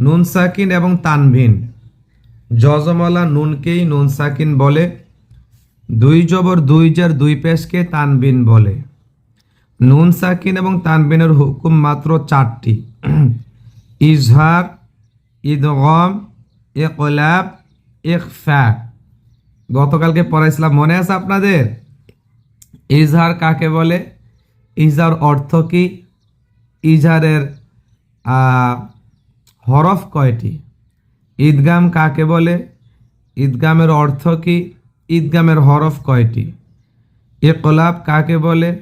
নুন সাকিন এবং তানভিন। জজমলা নুনকেই নুন সাকিন বলে, দুই জবর দুই জার দুই পেশকে তানবিন বলে। নুন সাকিন এবং তানবিনের হুকুম মাত্র চারটি। ইজহার, ইদগম, ইকলাব ইকফা গতকালকে পড়াইছিলাম মনে আছে আপনাদের? ইজহার কাকে বলে? ইজহার অর্থ কি? ইজহারের হরফ কয়টি? ঈদগাম কাকে বলে? ঈদগামের অর্থ কি? ঈদগামের হরফ কয়টি? একলাব কাকে বলে?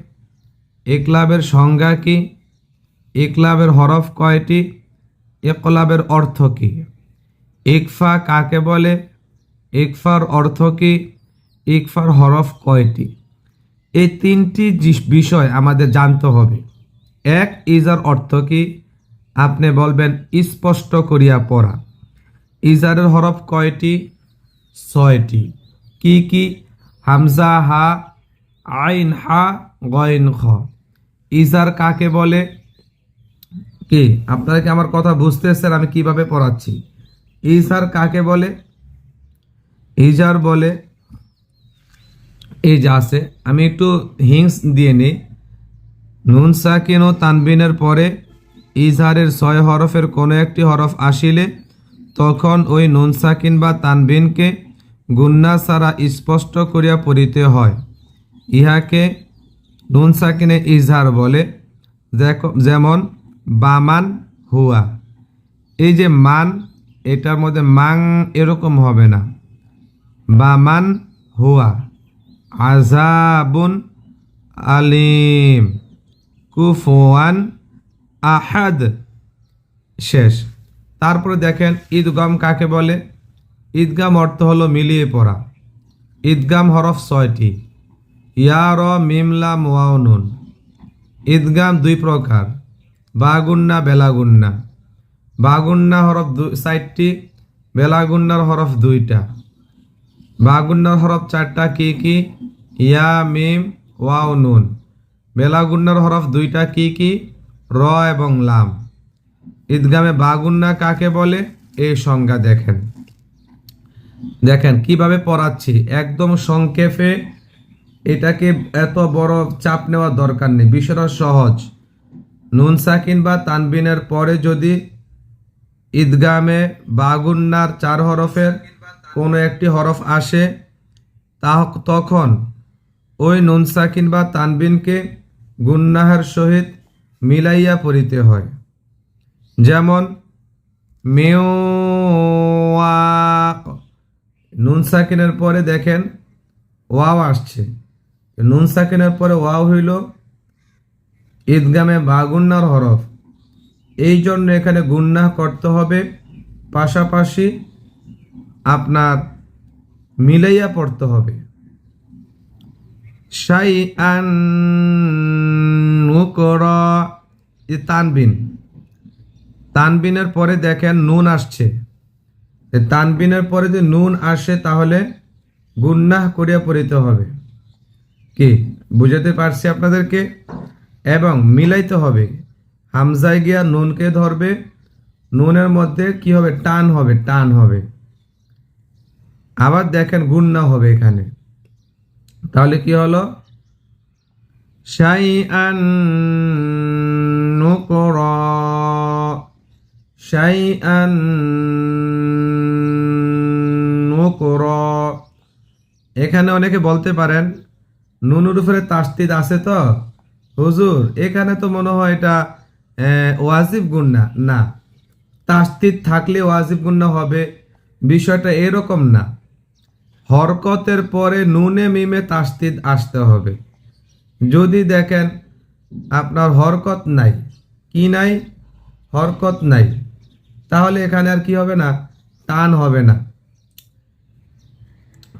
একলাবের সংজ্ঞা কি? একলাবের হরফ কয়টি? একলাবের অর্থ কি? ইকফা কাকে বলে? ইকফার অর্থ কি? ইকফার হরফ কয়টি? এই তিনটি বিষয় আমাদের জানতে হবে। এক, ইজার অর্থ কি? আপনি বলবেন, স্পষ্ট করিয়া পড়া। ইজারের হরফ কয়টি? ছয়টি। কি কি? হামজা, হা, আইন, হা গইন খ। ইজার কাকে বলে? কি? আপনারা কি আমার কথা বুঝতেছেন? আমি কীভাবে পড়াচ্ছি? ইজার কাকে বলে? ইজার বলে, এই যে আছে, আমি একটু হিংস দিয়ে নিই। নুন সাকিন ও তানবিনের পরে ইজহারের ছয় হরফের কোনো একটি হরফ আসিলে তখন ওই নুন সাকিন বা তানবিনকে গুন্না ছাড়া স্পষ্ট করিয়া পড়িতে হয়। ইহাকে নুন সাকিনে ইজহার বলে যেমন, বামান হুয়া। এই যে মান, এটার মধ্যে মাং এরকম হবে না। বামান হুয়া আজাবুন আলিম। কুফওয়ান আহাদ, শেষ। তারপরে দেখেন, ঈদগাম কাকে বলে? ঈদগাম অর্থ হলো মিলিয়ে পড়া। ঈদগাম হরফ ছয়টি। ইয়া ইয়ার মিমলা মোয়াউনুন ঈদগাম দুই প্রকার। বাগুন্না, বেলাগুন্না। বাগুন্না হরফ দু, চারটি, বেলাগুন্নার হরফ দুইটা। বাগুন্নার হরফ চারটা কি কি? ইয়া, মিম ওয়াও নুন। বেলাগুন্নার হরফ দুইটা কি কি? র এবং লাম। ঈদগামে বাগুন্না কাকে বলে? এই সংজ্ঞা দেখেন। দেখেন, কীভাবে পড়াচ্ছি? একদম সংক্ষেপে এটাকে এত বড় চাপ নেওয়ার দরকার নেই। বিষয়টা সহজ। নুন সাকিন বা তানবিনের পরে যদি ঈদগামে বাগুন্নার চার হরফের কোনো একটি হরফ আসে, তা তখন ওই নুন সাকিন বা তানবিনকে গুন্নাহের সহিত মিলাইয়া পড়িতে হয়। যেমন মেওয়া নুন সাকিনের পরে দেখেন, ওয়াও আসছে। নুন সাকিনের পরে ওয়াও হইল ঈদগামে বাগুন্নার হরফ। এই জন্য এখানে গুন্না করতে হবে। পাশাপাশি আপনার মিলাইয়া পড়তে হবে। শাই আন এ তানবিন। তানবিনের পরে দেখেন নুন আসছে। তানবিনের পরে যদি নুন আসে তাহলে গুন্নাহ করিয়া পড়িতে হবে। কি? বুঝাতে পারছি আপনাদেরকে? এবং মিলাইতে হবে। হামজায় গিয়া নুনকে ধরবে। নুনের মধ্যে কি হবে? টান হবে টান হবে। আবার দেখেন গুন্না হবে এখানে। তাহলে কি হলো? শাই আন শাই আন নুকরা এখানে অনেকে বলতে পারেন, নুনুর উপরে তাস্তিদ আছে তো? হুজুর, এখানে তো মনে হয় এটা ওয়াজিব গুন্না না। তাস্তিদ থাকলে ওয়াজিব গুন্না হবে, বিষয়টা এরকম না। হরকতের পরে নুনে মিমে তাস্তিদ আসতে হবে। যদি দেখেন আপনার হরকত নাই কি নাই? হরকত নাই। তাহলে এখানে আর কি হবে না? টান হবে না।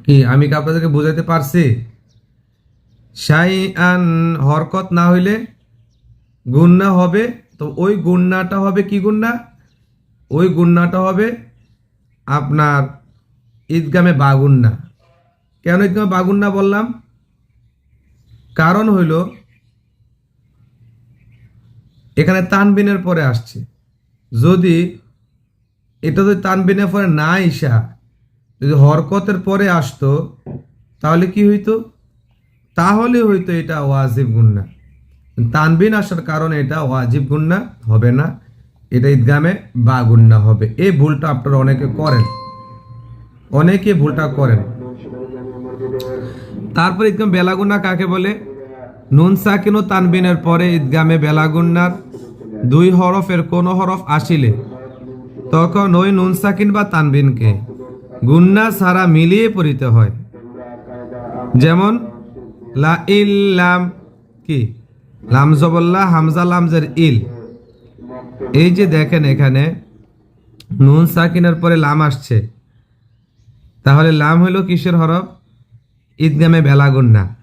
কি, আমি কি আপনাদেরকে বুঝাতে পারছি? শাই আন হরকত না হইলে গুন্না হবে। তো ওই গুন্নাটা হবে কি গুন্না? ওই গুন্নাটা হবে আপনার ঈদগামে বাগুন্না। কেন ঈদগামে বাগুন্না বললাম? কারণ হইল এখানে তানবিনের পরে আসছে। যদি এটা যদি তানবিনের পরে না ইসা যদি হরকতের পরে আসতো, তাহলে কি হইতো? তাহলে হইতো এটা ওয়াজিব গুন্না। তানবিন আসার কারণে এটা ওয়াজিব গুন্না হবে না, এটা ঈদগামে বা গুন্না হবে। এই ভুলটা আপনারা অনেকে করেন। অনেকে ভুলটা করেন। তারপর ঈদগাম বেলাগুন্না কাকে বলে? নুন সাকিন তানবিনের পরে ঈদগামে বেলাগুন্নার দুই হরফের কোন হরফ আসিলে? তখন ওই নুন সাকিন বা তানবিনকে গুন্না সারা মিলিয়ে পড়িতে হয়। যেমন, লা ইল্লাম কি? লাম জবল্লা হামজা লামজের ইল। এই যে দেখেন এখানে নুন সাকিনের পরে লাম আসছে। তাহলে লাম হলো কিসের হরফ? ঈদগামে বেলাগুন্না।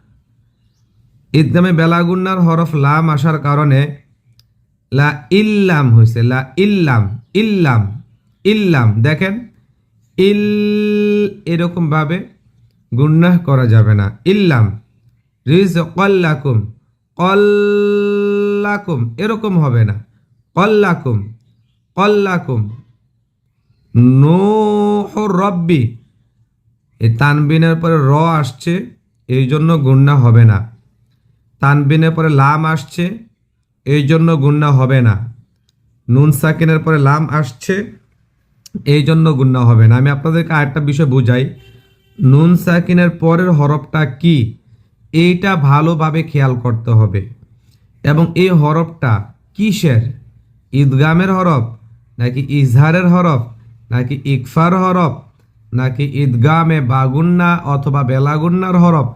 ঈদগামে বেলাগুন্নার হরফ লাম আসার কারণে লা ইল্লাম হয়েছে লা ইল্লাম ইল্লাম ইল্লাম, দেখেন, ইল এরকম ভাবে গুন্নাহ করা যাবে না। ইল্লাম রিজ কল্লাকুম কল্লাকুম এরকম হবে না। কল্লাকুম কল্লাকুম নোহ রব্বি, এই তানবিনের পরে র আসছে, এই জন্য গুন্না হবে না। তানবিনের পরে লাম আসছে এই জন্য গুন্না হবে না। নুন সাকিনের পরে লাম আসছে এই জন্য গুন্না হবে না। আমি আপনাদেরকে আরেকটা বিষয় বুঝাই। নুন সাকিনের পরের হরফটা কি? এইটা ভালোভাবে খেয়াল করতে হবে। এবং এই হরফটা কিসের? ঈদগামের হরফ, নাকি ইজহারের হরফ, নাকি ইকফার হরফ, নাকি ঈদগামে বাগুন্না অথবা বেলাগুন্নার হরফ?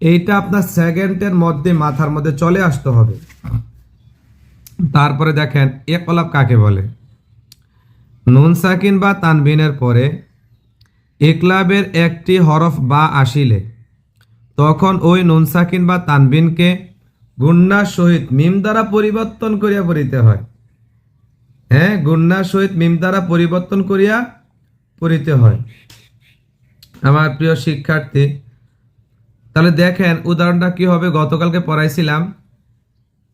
এইটা আপনার সেকেন্ডের মধ্যে, মাথার মধ্যে চলে আসতে হবে। তারপরে দেখেন একলাপ কাকে বলে? নুন সাকিন বা তানবিনের পরে একলাবের একটি হরফ বা আসিলে, তখন ওই নুন সাকিন বা তানবিনকে গুন্নার সহিত মিম দ্বারা পরিবর্তন করিয়া পড়িতে হয়। হ্যাঁ গুন্নার সহিত মিম দ্বারা পরিবর্তন করিয়া পড়িতে হয়। আমার প্রিয় শিক্ষার্থী, তাহলে দেখেন, উদাহরণটা কি হবে? গতকালকে পড়াইছিলাম।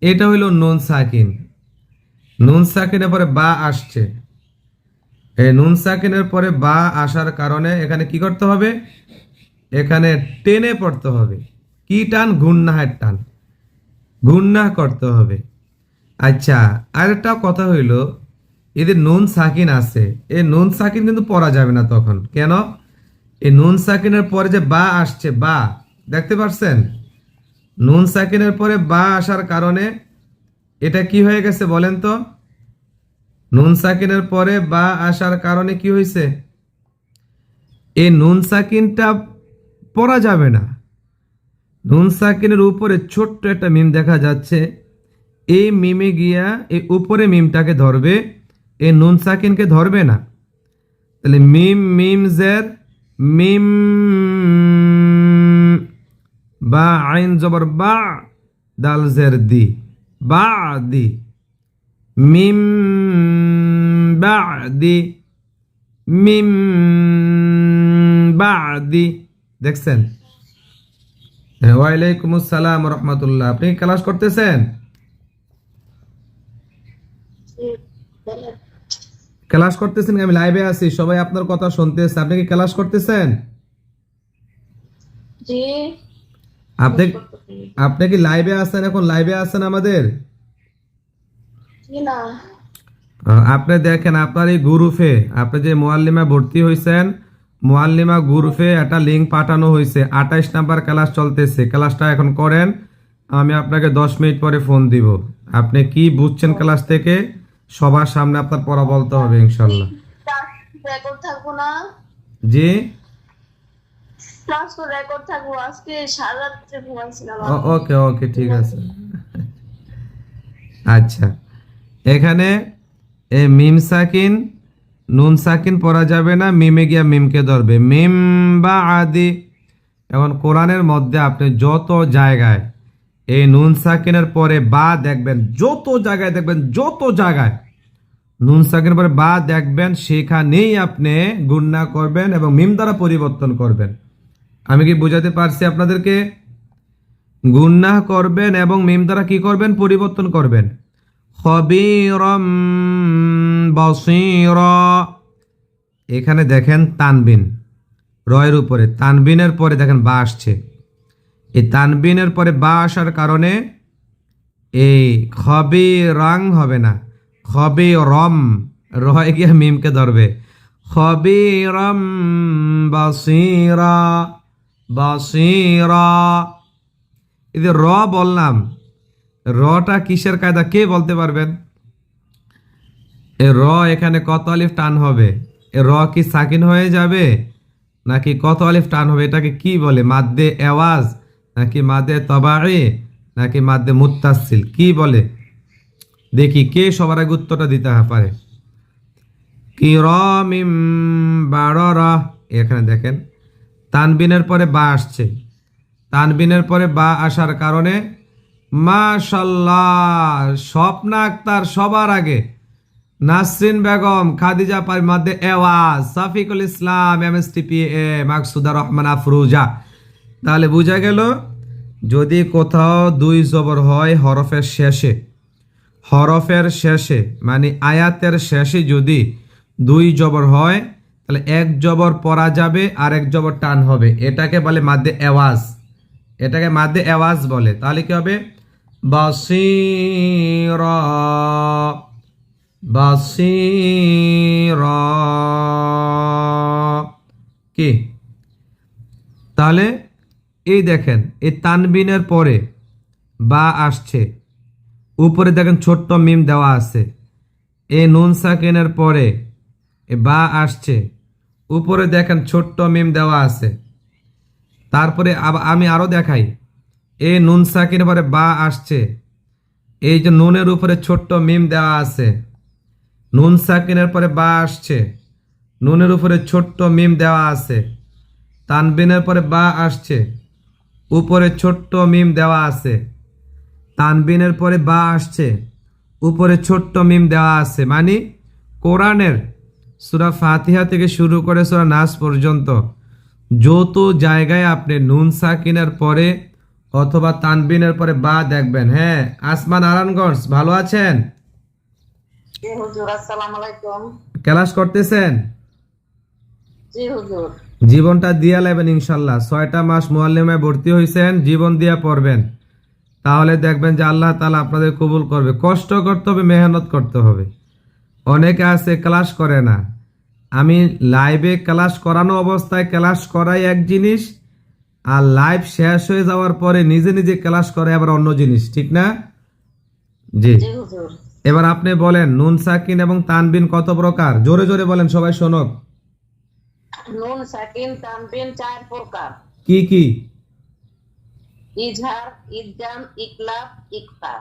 এটা হইল নুন সাকিন। নুন সাকিনের পরে বা আসছে। এই নুন সাকিনের পরে বা আসার কারণে এখানে কি করতে হবে? এখানে টেনে পড়তে হবে। কি টান? গুন্নাহের টান। গুন্না করতে হবে। আচ্ছা আরেকটা কথা হইল এদের নুন সাকিন আছে, এই নুন সাকিন কিন্তু পড়া যাবে না তখন। কেন? এই নুন সাকিনের পরে যে বা আসছে, বা, দেখতে পারছেন? নুন সাকিনের পরে বা আসার কারণে এটা কি হয়ে গেছে বলেন তো? নুন সাকিনের পরে বা আসার কারণে কি হয়েছে? এই নুন সাকিনটা পড়া যাবে না। নুন সাকিনের উপরে ছোট্ট একটা মিম দেখা যাচ্ছে। এই মিমে গিয়া এই উপরে মিমটাকে ধরবে। এই নুন সাকিনকে ধরবে না। তাহলে মিম মিম জের, মিম বা আইন জবর বা, দাল জের দি। দি মিম বাদি মিম বাদি। দেখছেন? ওয়ালাইকুম আসসালাম রহমতুল্লাহ আপনি কি ক্লাস করতেছেন? ক্লাস করতেছেন আমি লাইভে আছি। সবাই আপনার কথা শুনতেছে। আপনি কি ক্লাস করতেছেন? জি। আপনি আপনি কি লাইভে আছেন এখন? লাইভে আছেন আমাদের? আপনি দেখেন আপনার এই গ্রুপে আপনি যে মোয়াল্লিমা ভর্তি হয়েছেন মোয়াল্লিমা গ্রুপে একটা লিঙ্ক পাঠানো হয়েছে আঠাইশ নাম্বার ক্লাস চলতেছে। ক্লাসটা এখন করেন আমি আপনাকে দশ মিনিট পরে ফোন দিব। আপনি কি বুঝছেন ক্লাস থেকে সবার সামনে আপনার পড়া বলতে হবে ইনশাল্লাহ জি? ক্লাস ওকে ওকে, ঠিক আছে। আচ্ছা। এখানে এ মিম সাকিন, নুন সাকিন পড়া যাবে না, মিমে গিয়া মিমকে ধরবে। মিম বা আদি, এখন কোরআনের মধ্যে আপনি যত জায়গায় এই নুন সাকিনের পরে বা দেখবেন, যত জায়গায় দেখবেন, যত জায়গায় নুন সাকিনের পরে বা দেখবেন, সেখানেই আপনি গুন্না করবেন এবং মিম দ্বারা পরিবর্তন করবেন। আমি কি বোঝাতে পারছি আপনাদেরকে? গুন্নাহ করবেন এবং মিম দ্বারা কি করবেন? পরিবর্তন করবেন। খবিরম বসির। এখানে দেখেন তানবিন। রয়ের উপরে। তানবিনের পরে দেখেন বা আসছে। এই তানবিনের পরে বা আসার কারণে এই খবে রং হবে না। খবে রম রয় গিয়ে মিমকে ধরবে। খবে রম বাসিরা। বাসিরা। এই র বললাম, রটা কিসের কায়দা? কে বলতে পারবেন? এ র এখানে কত আলিফ টান হবে? এ র কি সাকিন হয়ে যাবে? নাকি কত আলিফ টান হবে? এটাকে কি বলে? মাদ্দে আওয়াজ নাকি মাদ্দে তবাড়ি নাকি মাদ্দে মুত্তাসিল কি বলে? দেখি কে সবার আগে উত্তরটা দিতে পারে। কি রমিম বাড়রা এখানে দেখেন তানবিনের পরে বা আসছে। তানবিনের পরে বা আসার কারণে মাশাল্লাহ স্বপ্না আক্তার সবার আগে। নাসরিন বেগম, খাদিজা মধ্যে এওয়াজ, Shafiqul Islam M S TP A Maksuda Rahman Afruza. তাহলে বোঝা গেল, যদি কোথাও দুই জবর হয় হরফের শেষে। হরফের শেষে মানে আয়াতের শেষে যদি দুই জবর হয় তাহলে এক জবর পরা যাবে আর এক জবর টান হবে। এটাকে বলে মাদ্দে আওয়াজ এটাকে মাদ্দে আওয়াজ বলে। তাহলে কি হবে? বাসিরা বাসিরা, কি? তাহলে এই দেখেন, এই তানবিনের পরে বা আসছে। উপরে দেখেন ছোট্ট মিম দেওয়া আছে। এ নুন সাকিনের পরে এ বা আসছে। উপরে দেখেন ছোট্ট মিম দেওয়া আছে। তারপরে আমি আরও দেখাই। এই নুন সাকিনের পরে বা আসছে। এই যে নুনের উপরে ছোট্ট মিম দেওয়া আছে। নুন সাকিনের পরে বা আসছে। নুনের উপরে ছোট্ট মিম দেওয়া আছে। তানবিনের পরে বা আসছে। উপরে ছোট্ট মিম দেওয়া আছে। তানবিনের পরে বা আসছে। উপরে ছোট্ট মিম দেওয়া আছে। মানে কোরআনের সুরা ফাতিহা থেকে শুরু করে সুরা নাস পর্যন্ত যত জায়গায় আপনি নুন সাকিনের পরে অথবা তানবিনের পরে বা দেখবেন হ্যাঁ আসমান নারায়ণগঞ্জ ভালো আছেন? ক্লাস করতেছেন? জীবনটা দিয়া নেবেন ইনশাল্লাহ ছয়টা মাস মোয়াল্লিমায় ভর্তি হয়েছেন জীবন দিয়া পড়বেন। তাহলে দেখবেন যে আল্লাহ তালা আপনাদের কবুল করবে। কষ্ট করতে হবে মেহনত করতে হবে। অনেকে আছে ক্লাস করে না। আমি লাইভে ক্লাস করানো অবস্থায় ক্লাস করাই এক জিনিস আর লাইভ শেষ হয়ে যাওয়ার পরে নিজে নিজে ক্লাস করে আবার অন্য জিনিস ঠিক না? জি। এবার আপনি বলেন নুন সাকিন এবং তানবিন কত প্রকার? জোরে জোরে বলেন সবাই শোনক। নুন সাকিন তানবিন চার প্রকার। কি কি? ইজহার ইদগাম ইকলাব ইকফা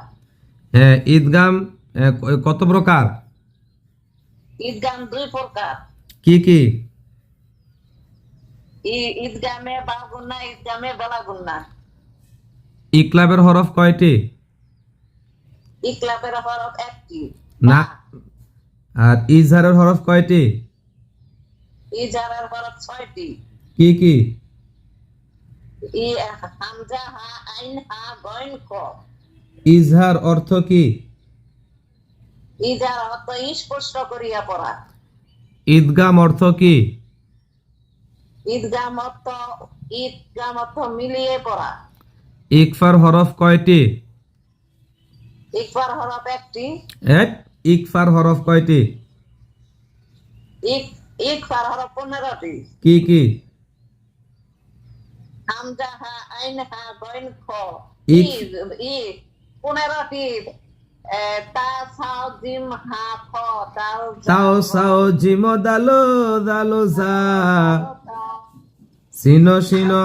হ্যাঁ ঈদগাম আহ, কত প্রকার? ঈদগাম দুই প্রকার। কি কি? ঈদগামে ঈদগামে ইকলাবের হরফ কয়টি? ইকলাবের হরফ একটি। না। আর ইজহারের হরফ কয়টি? ইজারের হরফ ছয়টি। কি কি? ই হামজা হা আইন ইজহার অর্থ কি? ইজার অর্থ স্পষ্ট করিয়া পড়া। ঈদগাম অর্থ কি? ঈদগাম অর্থ ঈদগাম অর্থ মিলিয়ে পড়া। ইকফার হরফ কয়টি? ইকবার হরফ একটি। এক ইকফার হরফ কয়টি? ইক ইকবার হরফ পনেরোটি। কি কি? হামজা হা আইন হা গইন খ। ই ই পনেরোটি। তাও সাও জিমো দালো দালো যা সিনো সিনো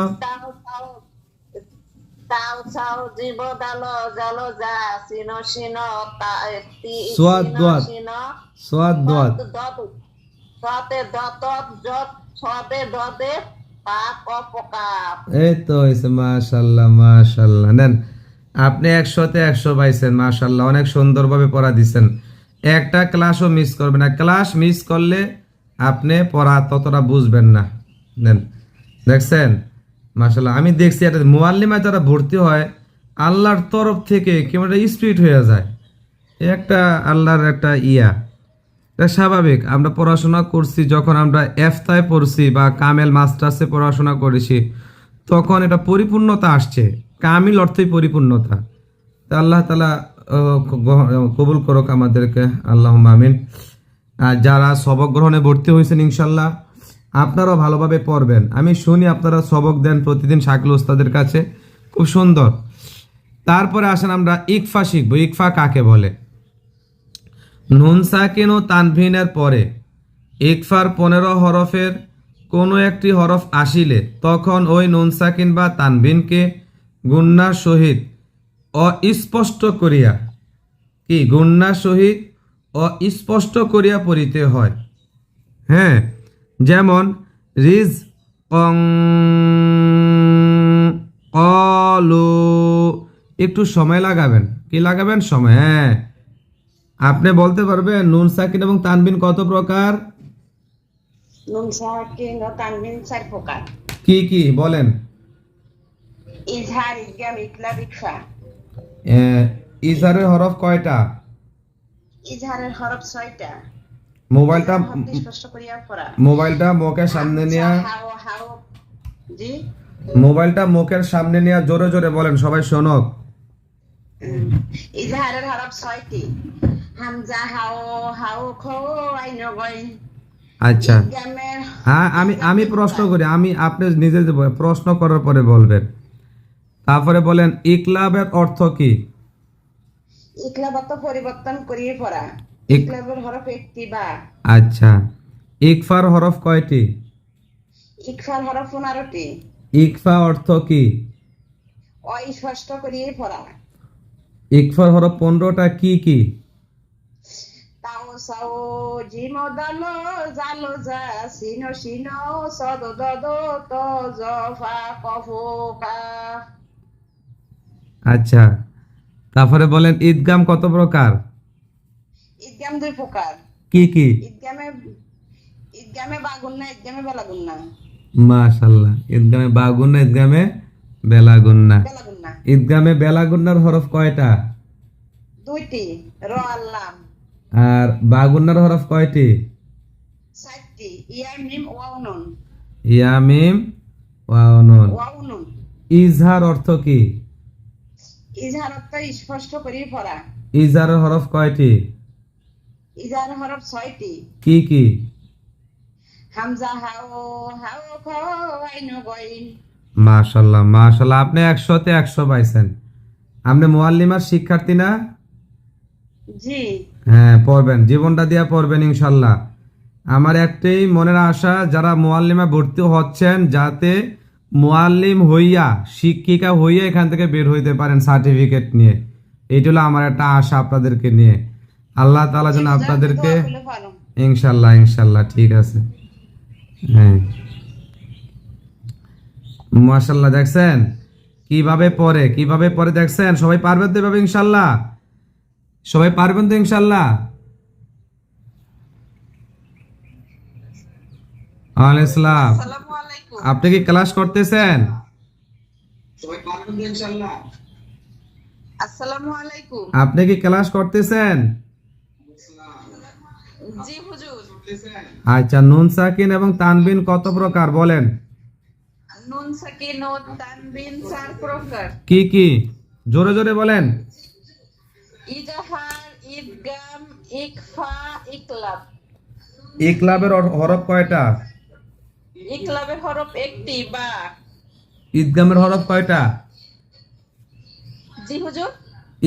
সোয়াদ সিনো সোয়াদ অপকাপ এই তো মাশাল্লাহ মাশাল্লাহ। নেন আপনি একশোতে একশো পাইছেন মাশাল্লাহ অনেক সুন্দরভাবে পড়া দিচ্ছেন একটা ক্লাসও মিস করবেন না। ক্লাস মিস করলে আপনি পড়া ততটা বুঝবেন না। নেন, দেখছেন? মাশাল্লাহ আমি দেখছি একটা মোয়াল্লিমায় যারা ভর্তি হয়, আল্লাহর তরফ থেকে কেমন একটা স্পিড হয়ে যায়। একটা আল্লাহর একটা ইয়া। এটা স্বাভাবিক, আমরা পড়াশোনা করছি, যখন আমরা এফতায় পড়ছি বা কামেল মাস্টার্সে পড়াশোনা করেছি, তখন এটা পরিপূর্ণতা আসছে। কামিল অর্থেই পরিপূর্ণতা। তা আল্লাহ তালা কবুল করুক আমাদেরকে। আল্লাহ আমিন। আর যারা সবক গ্রহণে ভর্তি হয়েছেন ইনশাল্লাহ আপনারাও ভালোভাবে পড়বেন। আমি শুনি আপনারা সবক দেন প্রতিদিন শাকিল ওস্তাদের কাছে। খুব সুন্দর। তারপরে আসেন আমরা ইকফা শিখব। ইকফা কাকে বলে? নুন সাকিন ও তানভিনের পরে ইকফার পনেরো হরফের কোনো একটি হরফ আসিলে তখন ওই নুন সাকিন বা তানভিনকে গুন্নার সহিত অস্পষ্ট করিয়া কি গুন্নার সহিত অস্পষ্ট করিয়া পড়িতে হয়? হ্যাঁ যেমন রিজ কং কলু একটু সময় লাগাবেন। কি লাগাবেন? সময়। হ্যাঁ। আপনি বলতে পারবেন নুন সাকিন এবং তানবিন কত প্রকার? নুন সাকিন ও তানবিন চার প্রকার। কি কি? বলেন। ইজহার ইদগাম ইকলাব ইকফা আহ, হরফ কয়টা? ইজহারের হরফ ছয়টা। মোবাইলটা পড়া। মোবাইলটা মুখের সামনে নিয়ে জি? মোবাইলটা মুখের সামনে নিয়ে জোরে জোরে বলেন সবাই শোনক। ইজহারের হরফ ছয়টি। হামজা হাও হাও খো আইন গই আচ্ছা। হ্যাঁ আমি আমি প্রশ্ন করি আমি আপনি নিজে প্রশ্ন করার পরে বলবেন। তারপরে বলেন ইকলাবের অর্থ কি? ইকলাবত পরিবর্তন করিয়ে পড়া। ইক- ইকলাবের হরফ একটি বা। আচ্ছা। ইকফার হরফ কয়টি? ইকফার হরফ পনেরোটি। ইকফা অর্থ কি? অস্পষ্ট করিয়ে পড়া। ইকফার হরফ পনেরোটা কি কি? তাও সাও জিম দালো জালো যা সিনো সিনো সদ দদ ত জফা কফো কা আচ্ছা। তারপরে বলেন ঈদগাম কত প্রকার? ঈদগাম দুই প্রকার। কি কি? ঈদগামে ঈদগামে বাগুন না ঈদগামে বেলাগুন না। মাশাল্লাহ ঈদগামে বাগুন্না ঈদগামে বেলাগুন্না বেলাগুন না। ঈদগামে বেলাগুন্নার হরফ কয়টা? দুইটি র আল্লাম আর বাগুন্নার হরফ কয়টি? চারটি ইয়া মিম ওয়াউনুন ইয়ামিম ওয়ানুন ওয়াউনুন ইজহার অর্থ কি? ইজহারত স্পষ্ট করিয়ে পড়া। হরফ কয়টি? ইজহার হরফ ছয়টি। কি কি? হামজা হাও হাও খো আইন গইন মাশাল্লাহ মাশাল্লাহ আপনি একশোতে একশো পাইছেন। আপনি মোয়াল্লিমার শিক্ষার্থী না? জি। হ্যাঁ পড়বেন জীবনটা দিয়া পড়বেন ইনশাল্লাহ। আমার একটাই মনের আশা যারা মোয়াল্লিমা ভর্তি হচ্ছেন যাতে মোয়াল্লিম হইয়া শিক্ষিকা হইয়া এখান থেকে বের হইতে পারেন সার্টিফিকেট নিয়ে। এইটা হলো আমার একটা আশা আপনাদেরকে নিয়ে। আল্লাহ তালা যেন আপনাদেরকে। ইনশাল্লাহ ইনশাল্লাহ ঠিক আছে। হ্যাঁ। মাশাল্লাহ দেখছেন? কীভাবে পরে কীভাবে পরে দেখছেন? সবাই পারবেন তো এভাবে ইনশাল্লাহ সবাই পারবেন তো ইনশাল্লাহ আলাইসলাম আপনি কি ক্লাস করতেছেন? আসসালামু আলাইকুম। আপনি কি ক্লাস করতেছেন? জি হুজুর। আচ্ছা নুন সাকিন এবং তানবিন কত প্রকার বলেন? নুন সাকিন ও তানবিন চার প্রকার। কি কি? জোরে জোরে বলেন। ইজাহার ইদগাম ইকফা ইকলাব। ইকলাবের হরফ কয়টা? ইকলাবের হরফ একটি বা? ঈদগামের হরফ কয়টা? জি হুজুর?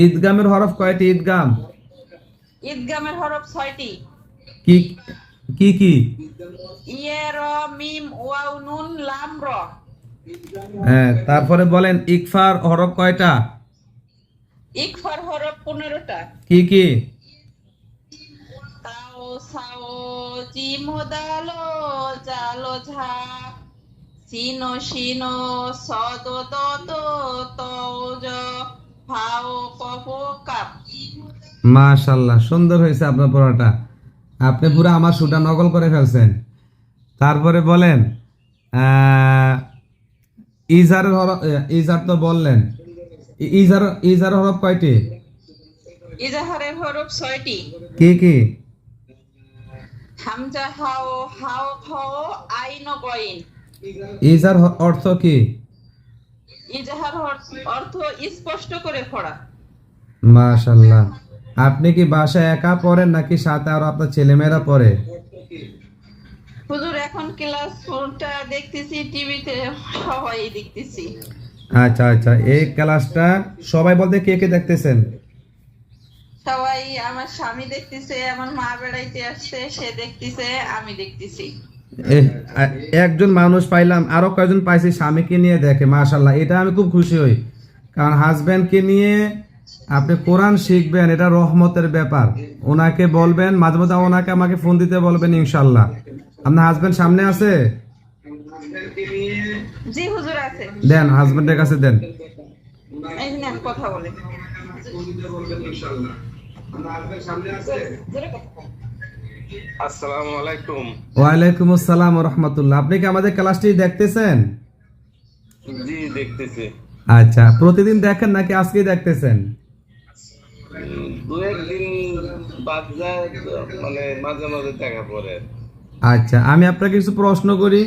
ঈদগামের হরফ কয়টি? ঈদগাম ইদগামের হরফ ছয়টি। কি কি কি? ইয়ে র মিম ওয়াও নুন লাম র। হ্যাঁ তারপরে বলেন ইকফার হরফ কয়টা? ইকফার হরফ পনেরোটা। কি কি? তাও সাও জিমো দালো জালো ঝা সিনো সিনো সদ দদ তৌজ ফাও কফো কাপ মাশাল্লাহ সুন্দর হয়েছে আপনার পড়াটা আপনি পুরো আমার সুটা নকল করে ফেলছেন। তারপরে বলেন আহ, ইজারের হরফ ইজার তো বললেন। ইজার ইজার হরফ কয়টি? ইজাহারের হরফ ছয়টি। কি কি? হামজা হাও হাও খাও আইন কইন ইজার অর্থ কি? ইজাহার অর্থ- স্পষ্ট করে পড়া। মাশাল্লাহ আপনি কি বাসায় একা পড়েন নাকি সাথে আর আপনার ছেলেমেয়েরা পড়ে? হুজুর এখন ক্লাস ফোরটা দেখতেছি টিভিতে সবাই দেখতেছি। আচ্ছা আচ্ছা এই ক্লাসটা সবাই বলতে কে কে দেখতেছেন? সবাই আমার স্বামী দেখতেছে আমার মা বেড়াইতে আসছে সে দেখতেছে আমি দেখতেছি। একজন মানুষ পাইলাম আরও কয়েকজন পাইছি স্বামীকে নিয়ে দেখে মাশাল্লাহ এটা আমি খুব খুশি হই। কারণ হাজব্যান্ডকে নিয়ে আপনি কোরআন শিখবেন এটা রহমতের ব্যাপার। ওনাকে বলবেন মাঝে মাঝে ওনাকে আমাকে ফোন দিতে বলবেন ইনশাল্লাহ আপনার হাজব্যান্ড সামনে আছে? জি হুজুর আছে। দেন হাজব্যান্ডের কাছে দেন। কথা বলে আসসালামু আলাইকুম। ওয়ালাইকুম আসসালাম রহমতুল্লাহ। আপনি কি আমাদের ক্লাসটি দেখতেছেন? জি দেখতেছি। আচ্ছা প্রতিদিন দেখেন নাকি আজকেই দেখতেছেন? দু একদিন বাদ যায় মানে মাঝে মাঝে দেখা পড়ে। আচ্ছা আমি আপনাকে কিছু প্রশ্ন করি।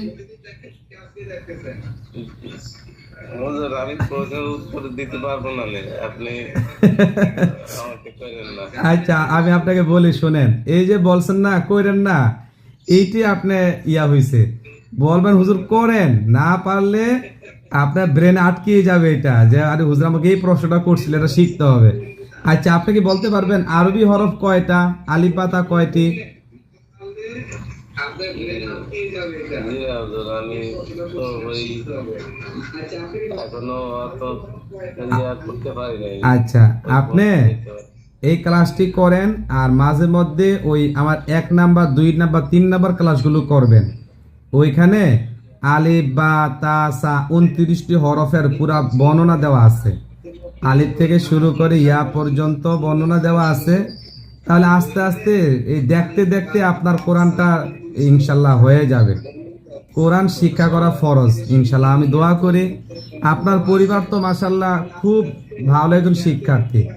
আচ্ছা আমি আপনাকে বলি, শুনেন, এই যে বলছেন না, কইরেন না, এইটি আপনি ইয়া হইছে। বলবেন, হুজুর, করেন, না পারলে আপনার ব্রেন আটকে যাবে এটা, যে, আরে, হুজুর, আমাকে এই প্রশ্নটা করছিল, এটা শিখতে হবে। আচ্ছা আপনি কি বলতে পারবেন, আরবি হরফ কয়টা আলিপাতা কয়টি? জি হুজুর আমি তো ওই এখনও অত করতে পারি নাই। আচ্ছা আপনি এই ক্লাসটি করেন আর মাঝে মধ্যে ওই আমার এক নাম্বার দুই নাম্বার তিন নাম্বার ক্লাসগুলো করবেন। ওইখানে আলিফ বা তা সা উনত্রিশটি হরফের পুরা বর্ণনা দেওয়া আছে। আলিফ থেকে শুরু করে ইয়া পর্যন্ত বর্ণনা দেওয়া আছে। তাহলে আস্তে আস্তে এই দেখতে দেখতে আপনার কোরআনটা ইনশাল্লাহ হয়ে যাবে। কোরআন শিক্ষা করা ফরজ, ইনশাল্লাহ। আমি দোয়া করি, আপনার পরিবার তো মাসাল্লাহ খুব ভালো একজন শিক্ষার্থী।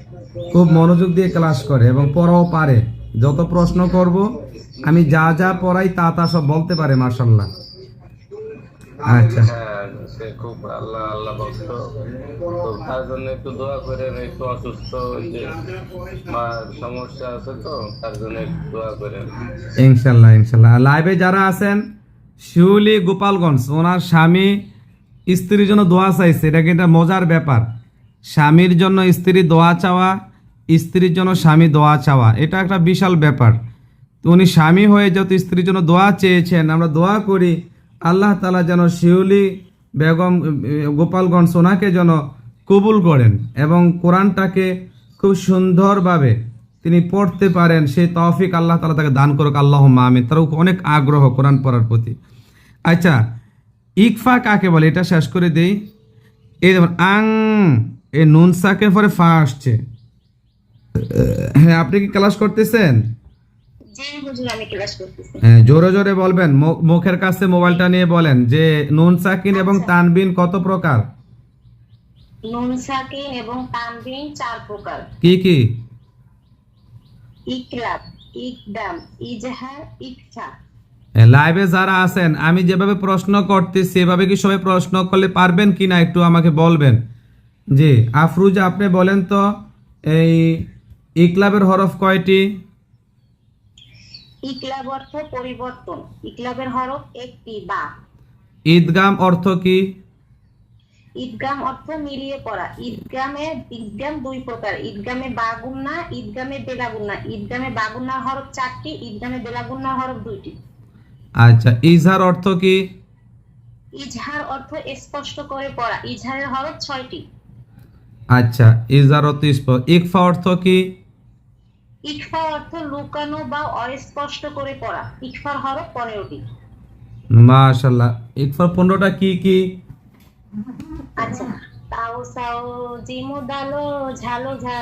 খুব মনোযোগ দিয়ে ক্লাস করে এবং পড়াও পারে। যত প্রশ্ন করব, আমি যা যা পড়াই তা তা সব বলতে পারে মাসাল্লাহ আচ্ছা। সে খুব আল্লাহ আল্লাহ ভক্ত তো তার জন্য একটু দোয়া করেন, একটু অসুস্থ যে মার সমস্যা আছে তো, তার জন্য একটু দোয়া করেন। ইনশাল্লাহ ইনশাল্লাহ। লাইভে যারা আছেন, শিউলি গোপালগঞ্জ, ওনার স্বামী স্ত্রীর জন্য দোয়া চাইছে। এটা কিন্তু মজার ব্যাপার। স্বামীর জন্য স্ত্রী দোয়া চাওয়া, স্ত্রীর জন্য স্বামী দোয়া চাওয়া, এটা একটা বিশাল ব্যাপার। তো উনি স্বামী হয়ে যত স্ত্রীর জন্য দোয়া চেয়েছেন, আমরা দোয়া করি, আল্লাহ তালা যেন শিউলি বেগম গোপালগঞ্জ সোনাকে যেন কবুল করেন এবং কোরআনটাকে খুব সুন্দরভাবে তিনি পড়তে পারেন, সেই তৌফিক আল্লাহ তালা তাকে দান করুক। আল্লাহ মামিন তার অনেক আগ্রহ কোরআন পড়ার প্রতি। আচ্ছা ইকফা কাকে বলে? এটা শেষ করে দেই। এই যেমন, আং, এই নুন সাকের পরে ফা আসছে। হ্যাঁ আপনি কি ক্লাস করতেছেন জি হুজুর আমি ক্লাস করতেছি হ্যাঁ জোরে জোরে বলবেন। মুখের কাছে মোবাইলটা নিয়ে বলেন যে নুন সাকিন এবং তানবিন কত প্রকার? নুন সাকিন এবং তানবিন চার প্রকার। কি কি? ইকলাব ইকদাম ইজহার ইকফা লাইভে যারা আছেন আমি যেভাবে প্রশ্ন করতেছি সেভাবে কি সবাই প্রশ্ন করলে পারবেন কি না একটু আমাকে বলবেন? জি আফরুজ আপনি বলেন তো এই ইকলাবের হরফ কয়টি? ইকলাব অর্থ পরিবর্তন। ইকলাবের হরফ একটি বা। ঈদগাম অর্থ কি? ঈদগাম অর্থ মিলিয়ে পড়া। ঈদগামে ঈদগাম দুই প্রকার। ঈদগামে বাগুন্না ঈদগামে বেলাগুন্না। ঈদগামে বাগুন্নার হরফ চারটি ঈদগামে বেলাগুন্নার হরফ দুইটি। আচ্ছা ইজহার অর্থ কি? ইজহার অর্থ স্পষ্ট করে পড়া। ইজহারের হরফ ছয়টি। আচ্ছা ইজহার অর্থ স্প- ইকফা অর্থ কি? ইকফা অর্থ লুকানো বা অস্পষ্ট করে পড়া। ইকফার হরফ পনেরোটি। মাশাল্লাহ ইকফার পনেরোটা কি কি? আচ্ছা। তাও সাও জিমো দালো ঝালো ঝা